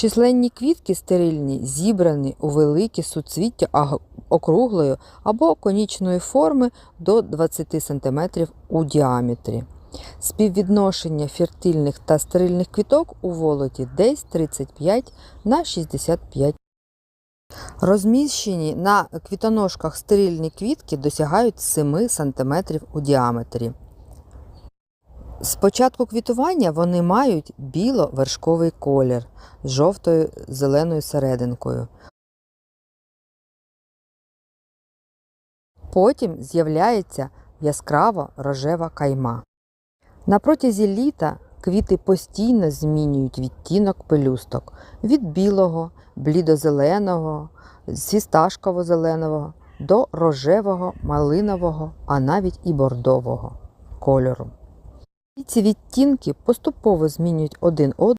Численні квітки стерильні зібрані у великі суцвіття округлої або конічної форми до 20 см у діаметрі. Співвідношення фертильних та стерильних квіток у волоті десь 35 на 65. Розміщені на квітоножках стерильні квітки досягають 7 см у діаметрі. З початку квітування вони мають біло-вершковий колір з жовтою зеленою серединкою. Потім з'являється яскраво рожева кайма. На протязі літа квіти постійно змінюють відтінок пелюсток від білого, блідозеленого, фісташково-зеленого до рожевого, малинового, а навіть і бордового кольору. І ці відтінки поступово змінюють один одного